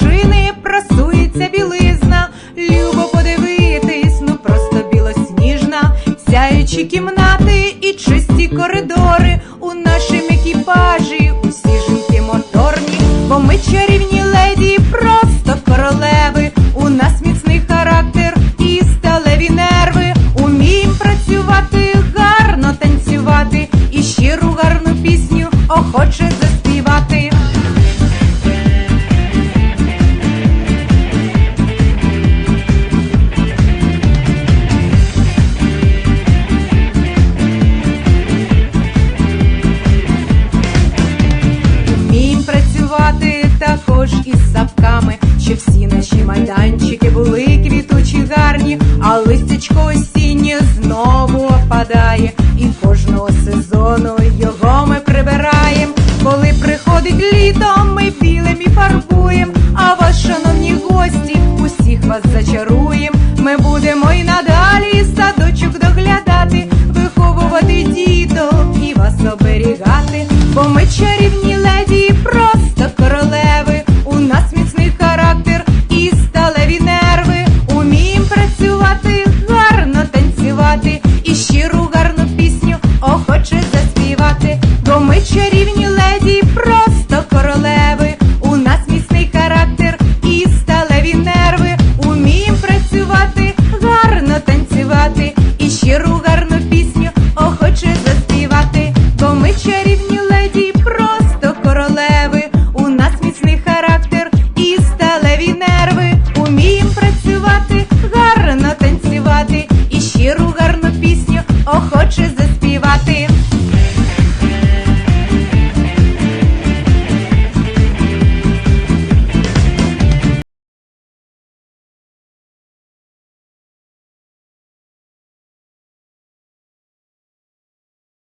машини прасується білизна, любо подивитись, ну просто білосніжна, сяючі кімнати і чисті коридори у нашім екіпажі, усі жінки моторні, бо ми чарівні леді, просто королеви. У нас міцний характер і сталеві нерви. Уміємо працювати, гарно танцювати і щиру гарну пісню охоче. танцювати також із сапками, що всі наші майданчики були квітучі, гарні, а листячко осіннє знову опадає і кожного сезону.